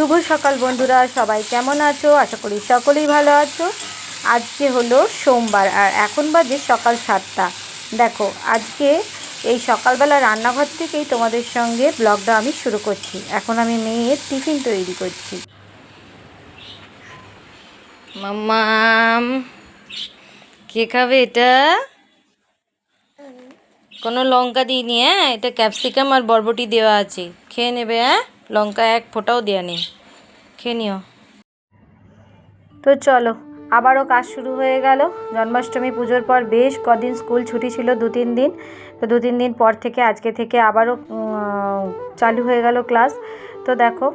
শুভ সকাল বন্ধুরা, সবাই কেমন আছো? আশা করি সকলেই ভালো আছো। আজকে হলো সোমবার, আর এখন বাজে সকাল সাতটা। দেখো, আজকে এই সকালবেলা রান্নাঘর থেকেই তোমাদের সঙ্গে ব্লগটা আমি শুরু করছি। এখন আমি মেয়ের টিফিন তৈরি করছি। মাম্মাম কে খাবে এটা? কোনো লঙ্কা দিইনি হ্যাঁ? এটা ক্যাপসিকাম আর বরবটি দেওয়া আছে। খেয়ে নেবে হ্যাঁ? লঙ্কা এক ফোঁটাও দেওয়া নেই। খেয়ে নিও। তো চলো, আবারও কাজ শুরু হয়ে গেল। জন্মাষ্টমী পুজোর পর বেশ কদিন স্কুল ছুটি ছিল, দু তিন দিন। তো দু তিন দিন পর থেকে আজকে থেকে আবারও চালু হয়ে গেল ক্লাস। তো দেখো,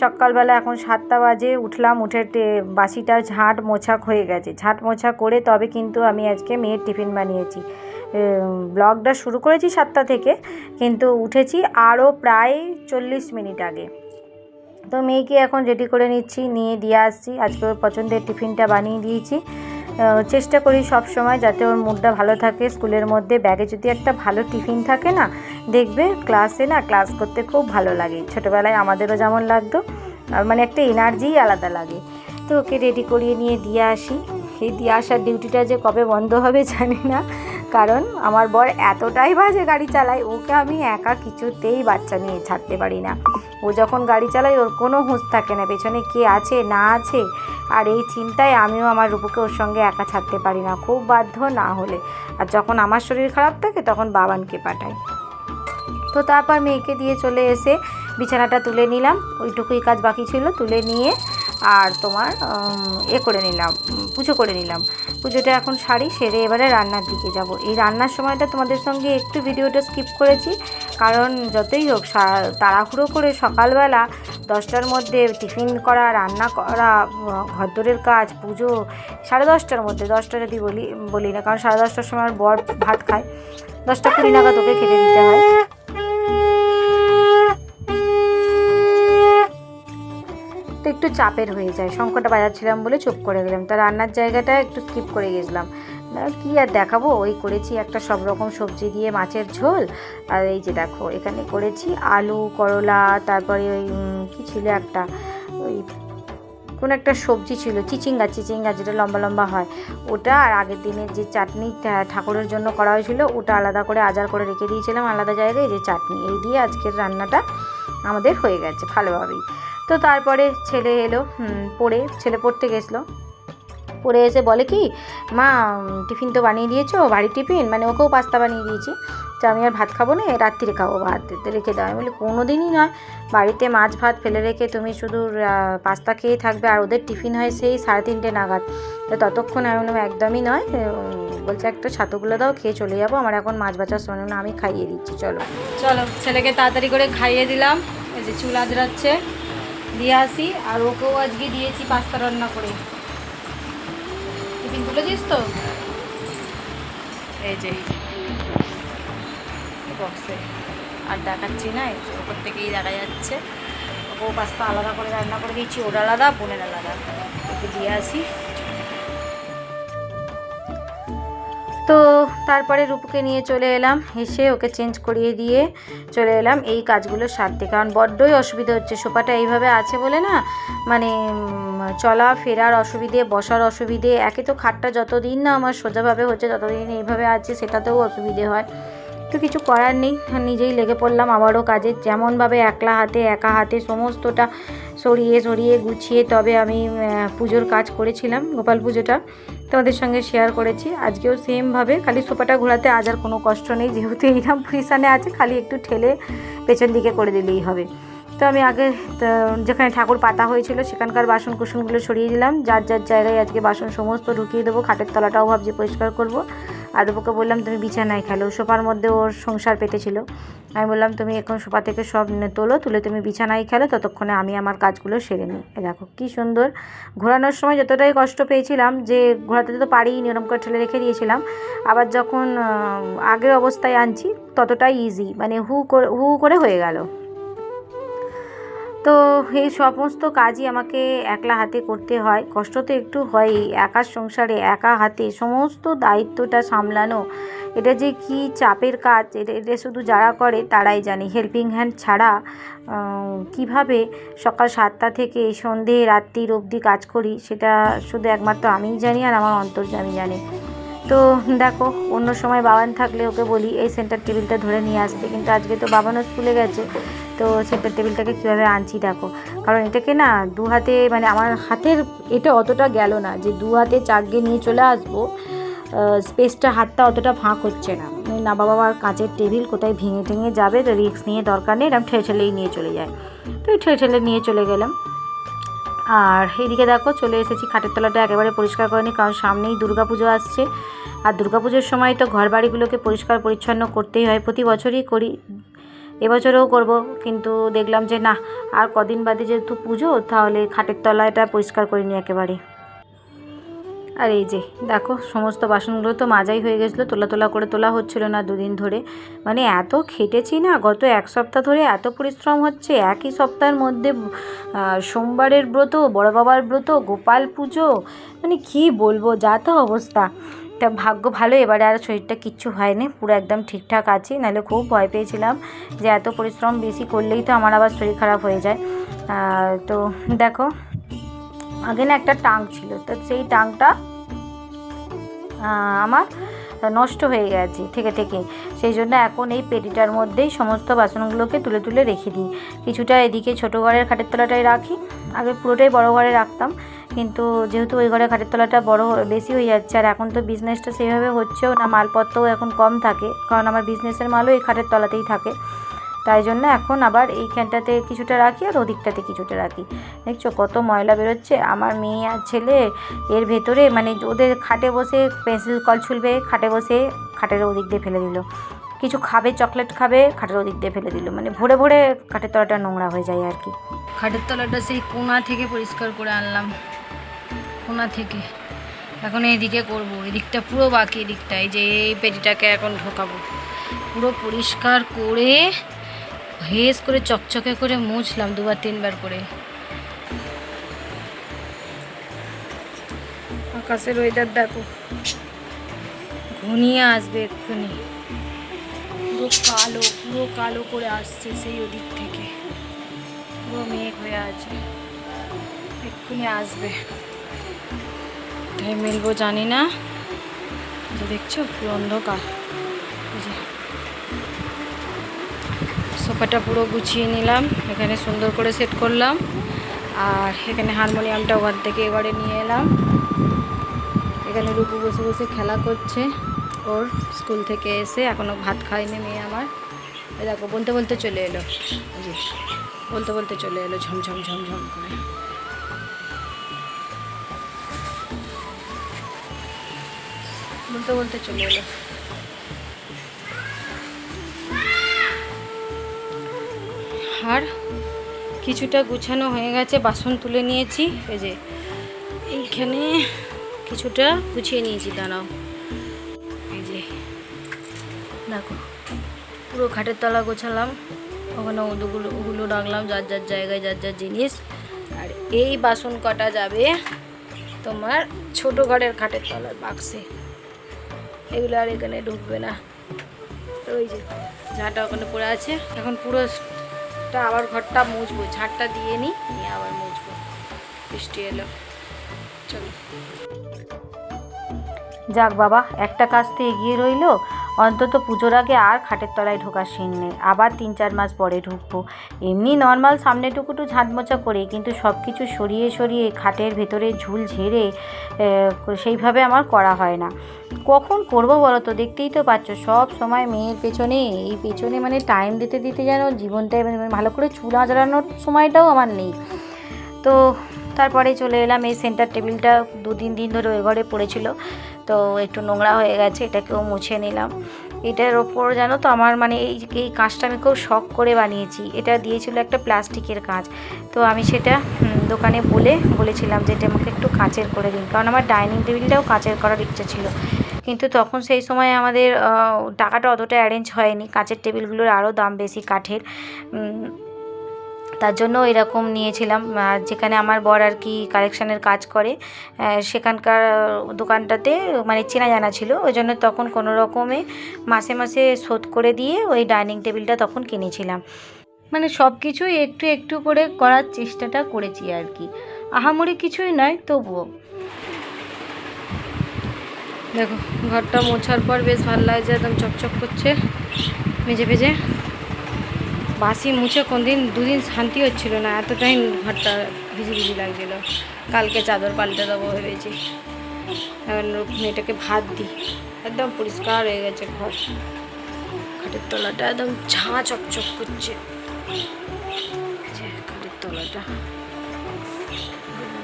সকালবেলা এখন সাতটা বাজে, উঠলাম, উঠে বাসিটা ঝাঁট মোছা হয়ে গেছে। ঝাঁট মোছা করে তবে কিন্তু আমি আজকে মেয়ের টিফিন বানিয়েছি। ব্লগটা শুরু করেছি সাতটা থেকে, কিন্তু উঠেছি আরও প্রায় চল্লিশ মিনিট আগে। তো মেয়েকে এখন রেডি করে নিচ্ছি, নিয়ে দিয়ে আসছি। আজকে ওর পছন্দের টিফিনটা বানিয়ে দিয়েছি। চেষ্টা করি সব সময় যাতে ওর মুডটা ভালো থাকে। স্কুলের মধ্যে ব্যাগে যদি একটা ভালো টিফিন থাকে না, দেখবে ক্লাসে না ক্লাস করতে খুব ভালো লাগে। ছোটোবেলায় আমাদেরও যেমন লাগতো মানে একটা এনার্জিই আলাদা লাগে। তো ওকে রেডি করিয়ে নিয়ে দিয়ে আসি। এই দিয়ে আসার ডিউটিটা যে কবে বন্ধ হবে জানি না। কারণ আমার বর এতটাই বাজে গাড়ি চালায়, ওকে আমি একা কিছুতেই বাচ্চা নিয়ে ছাড়তে পারি না। ও যখন গাড়ি চালায়, ওর কোনো হুঁশ থাকে না, পেছনে কে আছে, না আছে। আর এই চিন্তায় আমিও আমার রূপুকে ওর সঙ্গে একা ছাড়তে পারি না, খুব বাধ্য না হলে। আর যখন আমার শরীর খারাপ থাকে, তখন বাবানকে পাঠাই। তো তারপর মেয়েকে দিয়ে চলে এসে বিছানাটা তুলে নিলাম। ওইটুকুই কাজ বাকি ছিল, তুলে নিয়ে আর তোমার এ করে নিলাম পুজো করে নিলাম। পুজোটা এখন সারি, সেরে এবারে রান্নার দিকে যাব। এই রান্নার সময়টা তোমাদের সঙ্গে একটু ভিডিওটা স্কিপ করেছি, কারণ যতই হোক তাড়াহুড়ো করে সকালবেলা দশটার মধ্যে টিফিন করা, রান্না করা, ঘরদোরের কাজ, পুজো, সাড়ে দশটার মধ্যে, দশটা যদি বলি বলি না, কারণ সাড়ে দশটার সময় বর ভাত খায়। দশটা কুড়ি নাগাদ ওকে খেতে দিতে হয়। চাপের হয়ে যায়। শঙ্করটা বাজাচ্ছিলাম বলে চুপ করে গেলাম। তা রান্নার জায়গাটা একটু স্কিপ করে গেছিলাম। কি আর দেখাবো? ওই করেছি একটা সব রকম সবজি দিয়ে মাছের ঝোল। আর এই যে দেখো, এখানে করেছি আলু, করলা, তারপরে ওই কী ছিল একটা? ওই কোন একটা সবজি ছিল, চিচিঙ্গা চিচিঙ্গা যেটা লম্বা লম্বা হয়। ওটা আর আগের দিনের যে চাটনি ঠাকুরের জন্য করা হয়েছিল, ওটা আলাদা করে আজার করে রেখে দিয়েছিলাম আলাদা জায়গায় যে চাটনি। এই দিয়ে আজকের রান্নাটা আমাদের হয়ে গেছে ভালোভাবেই। তো তারপরে ছেলে এলো পড়ে, ছেলে পড়তে গেছিল। পড়ে এসে বলে কি, মা, টিফিন তো বানিয়ে দিয়েছ, বাড়ির টিফিন? মানে ওকেও পাস্তা বানিয়ে দিয়েছি। তো আমি আর ভাত খাব না রাত্রিরে খাব, ভাত রেখে দাও। আমি বলি কোনো দিনই নয়। বাড়িতে মাছ ভাত ফেলে রেখে তুমি শুধু পাস্তা খেয়ে থাকবে আর ওদের টিফিন হয় সেই সাড়ে তিনটে নাগাদ। তো ততক্ষণ আমি একদমই নয়। বলছে, একটা ছাতুগুলো দাও, খেয়ে চলে যাব। আমার এখন মাছ বাজার সময় না, আমি খাইয়ে দিচ্ছি, চলো। চলো, ছেলেকে তাড়াতাড়ি করে খাইয়ে দিলাম। এই যে চুল আজরাচ্ছে দিয়ে আসি, আর ওকেও আজকে দিয়েছি পাস্তা রান্না করে। টিফিন তুলে দিস তো? এই যে বক্সে আর দেখাচ্ছি না ওপর থেকেই দেখা যাচ্ছে। ওকেও পাস্তা আলাদা করে রান্না করে দিয়েছি, ওর আলাদা, বোনের আলাদা। ওকে দিয়ে আসি। তো তারপরে রূপুকে নিয়ে চলে এলাম, এসে ওকে চেঞ্জ করিয়ে দিয়ে চলে এলাম এই কাজগুলো সারতে কারণ বড্ডই অসুবিধা হচ্ছে, সোফাটা এইভাবে আছে বলে না মানে চলা, ফেরার অসুবিধে, বসার অসুবিধে, একে তো খাটটা যতদিন না আমার সোজাভাবে হচ্ছে, ততদিন এইভাবে আছে, সেটাতেও অসুবিধে হয়। তো কিছু করার নেই নিজেই লেগে পড়লাম আবারও কাজে। যেমনভাবে একলা হাতে, একা হাতে সমস্তটা সরিয়ে সরিয়ে গুছিয়ে তবে আমি পুজোর কাজ করেছিলাম, গোপাল পুজোটা তোমাদের সঙ্গে শেয়ার করেছি। আজকেও সেমভাবে খালি সোফাটা ঘোরাতে আজ আর কোনো কষ্ট নেই, যেহেতু এইরকম পজিশানে আছে, খালি একটু ঠেলে পেছন দিকে করে দিলেই হবে। তো আমি আগে যেখানে ঠাকুর পাতা হয়েছিল, সেখানকার বাসন কুসনগুলো সরিয়ে দিলাম। যার যার জায়গায় আজকে বাসন সমস্ত ঢুকিয়ে দেবো, খাটের তলাটাও ভাবছি পরিষ্কার করব। আদবকে বললাম, তুমি বিছানায় খেলো। সোফার মধ্যে ওর সংসার পেতেছিল। আমি বললাম, তুমি এখন সোফা থেকে সব তোলো, তুলে তুমি বিছানায় খেলো, ততক্ষণে আমি আমার কাজগুলো সেরে নিই। দেখো, কী সুন্দর। ঘোরানোর সময় যতটাই কষ্ট পেয়েছিলাম, যে ঘোরাতে তো পারিনি, ওরম করে ঠেলে রেখে দিয়েছিলাম। আবার যখন আগের অবস্থায় আনছি, ততটাই ইজি মানে হু করে হু করে হয়ে গেল। তো এই সমস্ত কাজই আমাকে একলা হাতে করতে হয়। কষ্ট তো একটু হয়ই একার সংসারে একা হাতে সমস্ত দায়িত্বটা সামলানো, এটা যে কি চাপের কাজ, এটা শুধু যারা করে তারাই জানে। হেল্পিং হ্যান্ড ছাড়া কীভাবে সকাল সাতটা থেকে সন্ধে রাত্রির অবধি কাজ করি, সেটা শুধু একমাত্র আমিই জানি আর আমার অন্তর্যামী জানে। তো দেখো, অন্য সময় বাবান থাকলে ওকে বলি, এই সেন্টার টেবিলটা ধরে নিয়ে আসতে। কিন্তু আজকে তো বাবানও স্কুলে গেছে, তো সেন্টার টেবিলটাকে কীভাবে আনছি দেখো। কারণ এটাকে না দু হাতে মানে আমার হাতের এটা অতটা গেল না যে দু হাতে চাগিয়ে নিয়ে চলে আসব স্পেসটা হাতটা অতটা ফাঁক হচ্ছে না। না, বাবা আর কাঁচের টেবিল কোথায় ভেঙে টেঙে যাবে, তো রিস্ক নিয়ে দরকার নেই এরকম ঠেলে ঠেলেই নিয়ে চলে যায়। তো ঠেলে ঠেলে নিয়ে চলে গেলাম। আর এদিকে দেখো, চলে এসেছি, খাটের তলাটা একেবারে পরিষ্কার করে নিই কারণ সামনেই দুর্গাপুজো আসছে। আর দুর্গাপুজোর সময় তো ঘর বাড়িগুলোকে পরিষ্কার পরিচ্ছন্ন করতেই হয়। প্রতি বছরই করি, এবছরেও করব, কিন্তু দেখলাম যে না, আর কদিন বাদে যেহেতু পুজো, তাহলে খাটের তলাটা পরিষ্কার করে নিই একেবারে। আর এই যে, দেখো, সমস্ত বাসনগুলো তো মাজাই হয়ে গেছিল, তোলা তোলা করে তোলা হচ্ছিল না দুদিন ধরে। মানে এত খেটেছি না, গত এক সপ্তাহ ধরে এত পরিশ্রম হচ্ছে, একই সপ্তাহের মধ্যে সোমবারের ব্রত বড় বাবার ব্রত, গোপাল পুজো মানে কি বলব, যা তো অবস্থা। তা ভাগ্য ভালো, এবারে আর শরীরটা কিচ্ছু হয়নি, পুরো একদম ঠিকঠাক আছি। নাহলে খুব ভয় পেয়েছিলাম যে এত পরিশ্রম বেশি করলেই তো আমার আবার শরীর খারাপ হয়ে যায়। তো দেখো, আগে না একটা টাং ছিল, তো সেই টাংটা আমার নষ্ট হয়ে গেছে থেকে থেকে। সেই জন্য এখন এই পেটিটার মধ্যেই সমস্ত বাসনগুলোকে তুলে তুলে রেখে দিই। কিছুটা এদিকে ছোটো ঘরের খাটের তলাটায় রাখি, আগে পুরোটাই বড় ঘরে রাখতাম। কিন্তু যেহেতু ওই ঘরে খাটের তলাটা বড় বেশি হয়ে যাচ্ছে, আর এখন তো বিজনেসটা সেইভাবে হচ্ছেও না, মালপত্রও এখন কম থাকে, কারণ আমার বিজনেসের মালও এই খাটের তলাতেই থাকে। তাই জন্য এখন আবার এইখানটাতে কিছুটা রাখি আর ওদিকটাতে কিছুটা রাখি। দেখছ কত ময়লা বেরোচ্ছে, আমার মেয়ে আর ছেলে, এর ভেতরে মানে ওদের খাটে বসে পেন্সিল কল ছুলবে, খাটে বসে খাটের ওদিক দিয়ে ফেলে দিল। কিছু খাবে, চকলেট খাবে, খাটের ওদিক দিয়ে ফেলে দিল। মানে ভরে ভরে খাটের তলাটা নোংরা হয়ে যায় আর কি। খাটের তলাটা সেই কোনা থেকে পরিষ্কার করে আনলাম। কোনা থেকে। এখন এইদিকে করব, এদিকটা পুরো বাকি এদিকটা এই যে এই পেটিটাকে এখন ঢোকাবো। পুরো পরিষ্কার করে ভেজ করে, চকচকে করে মুছলাম দুবার, তিনবার করে। আকাশের ওয়েদার দেখো। ঘনিয়ে আসবে এক্ষুনি। পুরো কালো পুরো কালো করে আসছে সেই ওদিক থেকে। পুরো মেঘ হয়ে আছে। এক্ষুনি আসবে। কোথায় মেলবো জানি না। যে দেখছ, পুরো অন্ধকার। সোফাটা পুরো গুছিয়ে নিলাম, এখানে সুন্দর করে সেট করলাম, আর এখানে হারমোনিয়ামটা ওখান থেকে এবারে নিয়ে এলাম। এখানে রূপু বসে বসে খেলা করছে, ওর স্কুল থেকে এসে এখনও ভাত খায়নি মেয়ে আমার। দেখো, বলতে বলতে চলে এলো। বলতে বলতে চলে এলো, ঝমঝম ঝমঝম করে। বলতে বলতে চলে এলো। আর কিছুটা গুছানো হয়ে গেছে, বাসন তুলে নিয়েছি। এই যে এইখানে কিছুটা গুছিয়ে নিয়েছি, দাঁড়াও। এই যে দেখো, পুরো খাটের তলা গোছালাম। ওখানে ওগুলো ওগুলো রাখলাম, যার যার জায়গায় যার যার জিনিস। আর এই বাসন কটা যাবে তোমার ছোট ঘরের খাটের তলার বাক্সে। এগুলো আর এখানে ঢুকবে না। ওই যে ঝাঁটা ওখানে পড়ে আছে। এখন পুরোটা আবার ঘরটা মুছবো। ঝাঁটটা দিয়ে নিই নিয়ে আবার মুছবো। বৃষ্টি এলো। চলো। যাক বাবা, একটা কাজ তো এগিয়ে রইল। অন্তত পুজোর আগে আর খাটের তলায় ঢোকার সিন নেই। আবার তিন চার মাস পরে ঢুকবো। এমনি নর্মাল সামনেটুকুটু ঝাঁট মোছা করে, কিন্তু সব কিছু সরিয়ে সরিয়ে খাটের ভেতরে ঝুল ঝেড়ে সেইভাবে আমার করা হয় না। কখন করব বলো তো দেখতেই তো পাচ্ছ, সব সময় মেয়ের পেছনে, এই পেছনে মানে টাইম দিতে দিতে যেন জীবনটাই মানে ভালো করে চুল আঁচড়ানোর সময়টাও আমার নেই। তো তারপরে চলে এলাম, এই সেন্টার টেবিলটা দু তিন দিন ধরে ওই ঘরে পড়েছিল। তো একটু নোংরা হয়ে গেছে, এটাকেও মুছে নিলাম। এটার ওপর জানো তো আমার মানে এই এই কাঁচটা আমি খুব শখ করে বানিয়েছি। এটা দিয়েছিল একটা প্লাস্টিকের কাঁচ। তো আমি সেটা দোকানে বলে বলেছিলাম যে এটা আমাকে একটু কাঁচের করে দিন। কারণ আমার ডাইনিং টেবিলটাও কাঁচের করার ইচ্ছা ছিল। কিন্তু তখন সেই সময় আমাদের টাকাটা অতটা অ্যারেঞ্জ হয়নি। কাঁচের টেবিলগুলোর আরও দাম বেশি কাঠের। তার জন্য এরকম নিয়েছিলাম। আর যেখানে আমার বর আর কি কালেকশানের কাজ করে সেখানকার দোকানটাতে মানে চেনা জানা ছিল। ওই জন্য তখন কোনো রকমে মাসে মাসে শোধ করে দিয়ে ওই ডাইনিং টেবিলটা তখন কিনেছিলাম। মানে সব কিছুই একটু একটু করে করার চেষ্টাটা করেছি আর কি। আহামরি কিছুই নয়, তবুও। দেখো, ঘরটা মোছার পর বেশ ভালো লাগছে একদম চকচক করছে মেজে ভেজে বাসি মুছে কোনদিন, দুদিন শান্তি হচ্ছিল না। এতটাই ঘরটা ভিজি ভিজি লাগছিল। কালকে চাদর পাল্টে দেবো ভেবেছি। এখন মেয়েটাকে ভাত দিই। একদম পরিষ্কার হয়ে গেছে ঘর। খাটের তলাটা একদম ঝাঁ চকচক করছে। খাটের তলাটা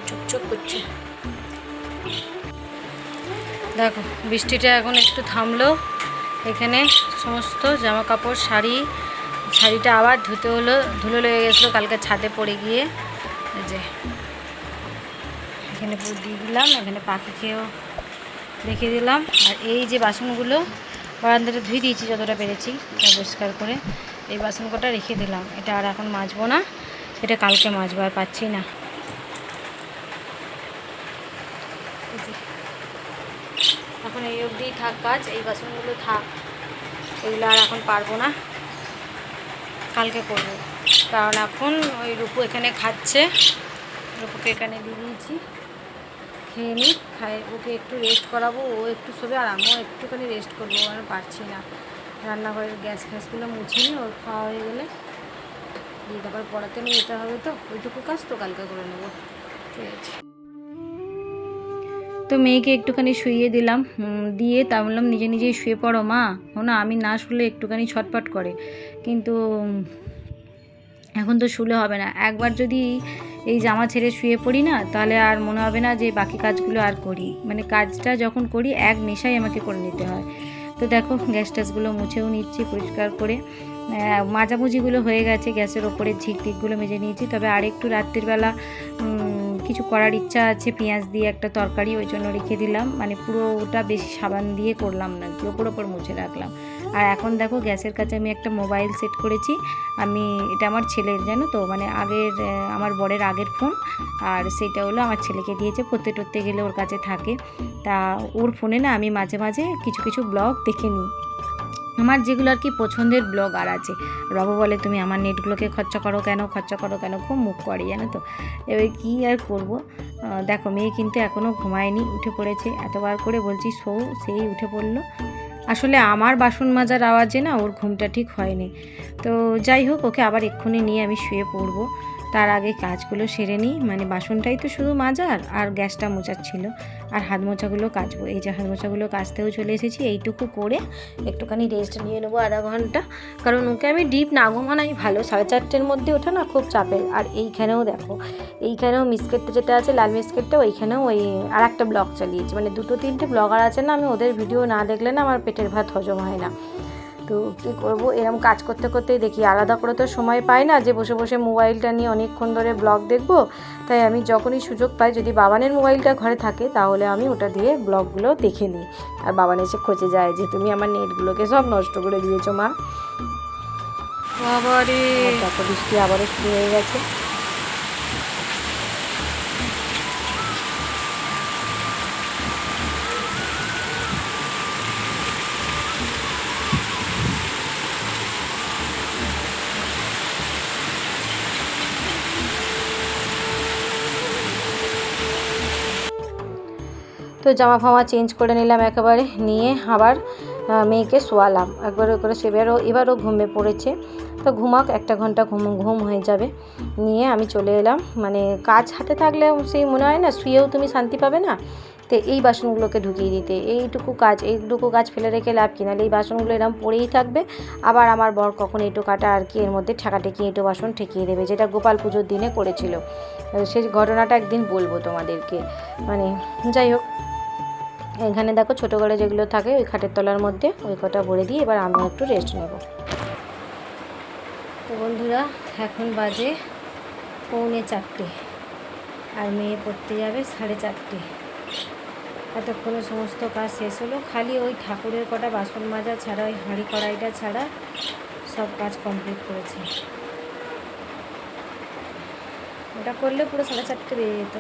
চকচক করছে। দেখো, বৃষ্টিটা এখন একটু থামলো। এখানে সমস্ত জামা কাপড় শাড়ি শাড়িটা আবার ধুতে হলো, ধুলো লেগে গেছিল, কালকে ছাদে পড়ে গিয়ে। যে, এখানে দিয়ে দিলাম, এখানে পাখিকেও রেখে দিলাম। আর এই যে বাসনগুলো বারান্দাটা ধুয়ে দিয়েছি, যতটা পেরেছি পরিষ্কার করে এই বাসন কটা রেখে দিলাম। এটা আর এখন মাজবো না এটা কালকে মাজবো, আর পাচ্ছি না। এখন এই অবধিই থাক কাজ, এই বাসনগুলো থাক, এগুলো আর এখন পারব না। কালকে করব। কারণ এখন ওই রূপু এখানে খাচ্ছে। রূপুকে এখানে দিয়ে দিয়েছি। খেয়ে নিই খাই, ওকে একটু রেস্ট করাবো, ও একটু শোবে আর আমিও একটুখানি রেস্ট করব, আর পারছি না। রান্নাঘরের গ্যাস ফ্যাসগুলো মুছে নিই ওর খাওয়া হয়ে গেলে। দিয়ে তারপর পড়াতে নিয়ে যেতে হবে তো, ওইটুকু কাজ তো কালকে করে নেব। ঠিক আছে। তো মেয়েকে একটুখানি শুইয়ে দিলাম। দিয়ে তা বললাম, নিজে নিজেই শুয়ে পড়ো মা। না, আমি না শুলে একটুখানি ছটপট করে। কিন্তু, এখন তো শুলে হবে না। একবার যদি এই জামা ছেড়ে শুয়ে পড়ি না, তাহলে আর মনে হবে না যে বাকি কাজগুলো আর করি। মানে কাজটা যখন করি, এক নেশাই আমাকে করে নিতে হয়। তো দেখো, গ্যাস ট্যাসগুলো মুছেও নিচ্ছি পরিষ্কার করে। মাজামুজিগুলো হয়ে গেছে, গ্যাসের ওপরে ঝিক টিকগুলো মেজে নিয়েছি। তবে আরেকটু রাত্রিবেলা কিছু করার ইচ্ছা আছে, পেঁয়াজ দিয়ে একটা তরকারি, ওই জন্য রেখে দিলাম। মানে পুরোটা বেশি সাবান দিয়ে করলাম না, কি ওপর ওপর মুছে রাখলাম। আর এখন দেখো গ্যাসের কাছে আমি একটা মোবাইল সেট করেছি। আমি, এটা আমার ছেলের, জানো তো? মানে আগের আমার বরের আগের ফোন। আর সেটা হলো আমার ছেলেকে দিয়েছে, পড়তে টরতে গেলে ওর কাছে থাকে। তা ওর ফোনে না আমি মাঝে মাঝে কিছু কিছু ব্লগ দেখে নিই। আমার যেগুলো আর কি পছন্দের ব্লগ আর আছে। রব বলে, তুমি আমার নেটগুলোকে খরচা করো কেন? খরচা করো কেন? খুব মুখ করে, জানো তো? এবার কী আর করব? দেখো, মেয়ে কিন্তু এখনও ঘুমায়নি, উঠে পড়েছে। এতবার করে বলছি শো সেই উঠে পড়ল। আসলে আমার বাসন মাজার আওয়াজে না ওর ঘুমটা ঠিক হয়নি। তো যাই হোক, ওকে আবার এক্ষুনি নিয়ে আমি শুয়ে পড়ব। তার আগে কাজগুলো সেরে নিই। মানে বাসনটাই তো শুধু মাজার আর গ্যাসটা মোচার ছিল। আর হাত মোছাগুলো কাচবো। এই যে হাত মোছাগুলো কাচতেও চলে এসেছি, এইটুকু করে একটুখানি রেস্ট নিয়ে নেব আধা ঘণ্টা। কারণ ওকে আমি ডিপ না ঘুমানাই ভালো, সাড়ে চারটের মধ্যে ওঠা না খুব চাপের। আর এইখানেও দেখো, এইখানেও মিসকেটটা যেটা আছে, লাল মিসকেটটা ওইখানেও ওই আর একটা ব্লগ চালিয়েছি। মানে দুটো তিনটে ব্লগার আছে না, আমি ওদের ভিডিও না দেখলে না আমার পেটের ভাত হজম হয় না। তো কী করব? এরকম কাজ করতে করতেই দেখি আলাদা করে তো সময় পাই না যে বসে বসে মোবাইলটা নিয়ে অনেকক্ষণ ধরে ব্লগ দেখব। তাই আমি যখনই সুযোগ পাই যদি বাবানের মোবাইলটা ঘরে থাকে তাহলে আমি ওটা দিয়ে ব্লগগুলো দেখে নিই। আর বাবান এসে খোঁজে যায় যে তুমি আমার নেটগুলোকে সব নষ্ট করে দিয়েছ মা। বাবারে। বৃষ্টি আবারও শুরু হয়ে গেছে। তো জামা ফামা চেঞ্জ করে নিলাম একেবারে, নিয়ে আবার মেয়েকে শোয়ালাম। একবার করে সে এবারও এবারও ঘুমে পড়েছে। তো ঘুমাক, একটা ঘণ্টা ঘুম ঘুম হয়ে যাবে। নিয়ে আমি চলে এলাম। মানে কাজ হাতে থাকলে সেই মনে হয় না, শুয়েও তুমি শান্তি পাবে না? তো এই বাসনগুলোকে ঢুকিয়ে দিতে। এইটুকু কাজ এইটুকু কাজ ফেলে রেখে লাভ কি? নাহলে এই বাসনগুলো এরকম পড়েই থাকবে। আবার আমার বর কখন এঁটো কাটা আর কি এর মধ্যে ঠেকাঠেকি এঁটো বাসন ঠেকিয়ে দেবে, যেটা গোপাল পুজোর দিনে করেছিল। সেই ঘটনাটা একদিন বলব তোমাদেরকে। মানে যাই হোক, এখানে দেখো ছোটো করে যেগুলো থাকে ওই খাটের তলার মধ্যে ওই কটা ভরে দিয়ে এবার আমিও একটু রেস্ট নেব। তো বন্ধুরা, এখন বাজে পৌনে চারটে। আর মেয়ে পড়তে যাবে সাড়ে চারটে। এতক্ষণে সমস্ত কাজ শেষ হলো। খালি ওই ঠাকুরের কটা বাসন মাজা ছাড়া, ওই হাঁড়ি কড়াইটা ছাড়া সব কাজ কমপ্লিট করেছে। ওটা করলে পুরো সাড়ে চারটে বেজে যেত।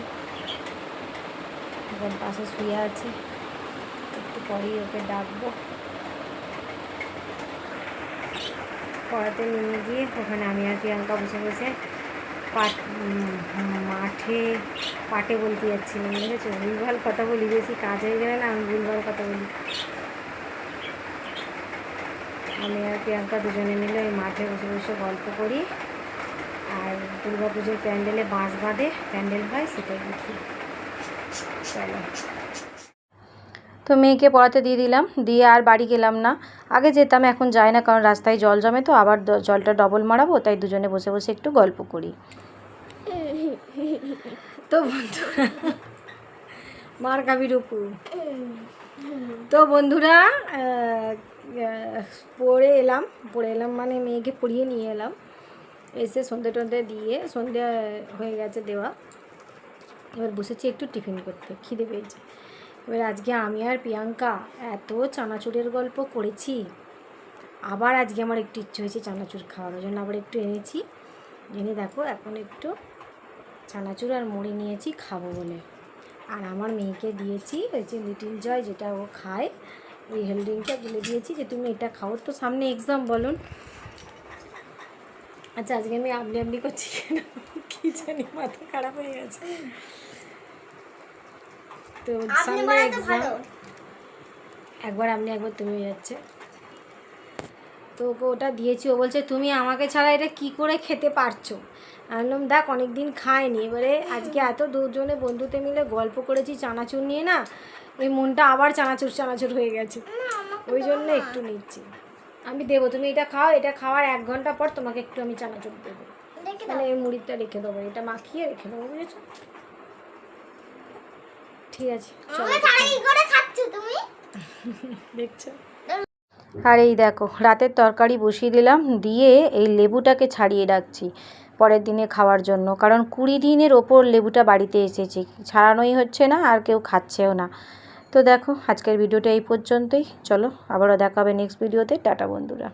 এখন পাশে শুয়ে আছে। একটু পরেই ওকে ডাকবো। পড়াতে নিয়ে গিয়ে ওখানে আমি আর প্রিয়াঙ্কা বসে বসে পাট মাঠে পাটে বলতে যাচ্ছিলাম বুঝেছ ভুলভাল কথা বলি, বেশি কাজ হয়ে গেলে না আমি ভুলভাল কথা বলি। আমি আর প্রিয়াঙ্কা দুজনে মিলে ওই মাঠে বসে বসে গল্প করি, আর দুর্গা পুজোর প্যান্ডেলে বাঁশ বাঁধে, প্যান্ডেল হয়, সেটাই দেখি। চলো। তো মেয়েকে পড়াতে দিয়ে দিলাম, দিয়ে আর বাড়ি গেলাম না। আগে যেতাম, এখন যাই না, কারণ রাস্তায় জল জমে তো, আবার জলটা ডবল মারাবো, তাই দুজনে বসে বসে একটু গল্প করি। তো বন্ধুরা, মার খাবি রূপু। তো বন্ধুরা পড়ে এলাম পড়ে এলাম মানে মেয়েকে পড়িয়ে নিয়ে এলাম। এসে সন্ধে টন্ধে দিয়ে, সন্ধে হয়ে গেছে দেওয়া। এবার বসেছি একটু টিফিন করতে, খিদে পেয়েছে। এবার আজকে আমি আর প্রিয়াঙ্কা এত চানাচুরের গল্প করেছি। আবার আজকে আমার একটু ইচ্ছে হয়েছে চানাচুর খাওয়ার, ওই জন্য আবার একটু এনেছি। এনে দেখো, এখন একটু চানাচুর আর মুড়ি নিয়েছি খাব বলে। আর আমার মেয়েকে দিয়েছি, ওই যে লিটিল জয় যেটা ও খায়, ওই হেলড্রিঙ্কটা বলে দিয়েছি যে, তুমি এটা খাও। তো সামনে এক্সাম বলুন। আচ্ছা আজকে আমি আপনি আপনি করছি। কেন কি জানি মাথা খারাপ হয়ে গেছে। তো সামনে এক্সাম একবার আপনি একবার তুমি যাচ্ছে। তো ওকে ওটা দিয়েছি ও বলছে তুমি আমাকে ছাড়া এটা কি করে খেতে পারছ? বললাম দেখ অনেক দিন খায়নি এবারে আজকে এত দুজনে বন্ধুতে মিলে গল্প করেছি চানাচুর নিয়ে না ওই মনটা আবার চানাচুর চানাচুর হয়ে গেছে। ওই জন্য একটু নিচ্ছি। আমি দেবো তুমি এটা খাও এটা খাওয়ার এক ঘণ্টা পর তোমাকে একটু আমি চানাচুর দেবো। মানে এই মুড়িটা রেখে দেবো এটা মাখিয়ে রেখে দেবো বুঝেছ? ঠিক আছে দেখছ? আর এই দেখো রাতের তরকারি বসিয়ে দিলাম দিয়ে এই লেবুটাকে ছাড়িয়ে রাখছি পরের দিনে খাওয়ার জন্য। কারণ কুড়ি দিনের ওপর লেবুটা বাড়িতে এসেছে ছাড়ানোই হচ্ছে না আর কেউ খাচ্ছেও না। তো দেখো আজকের ভিডিওটা এই পর্যন্তই। চলো আবারও দেখাবে নেক্সট ভিডিওতে টাটা বন্ধুরা।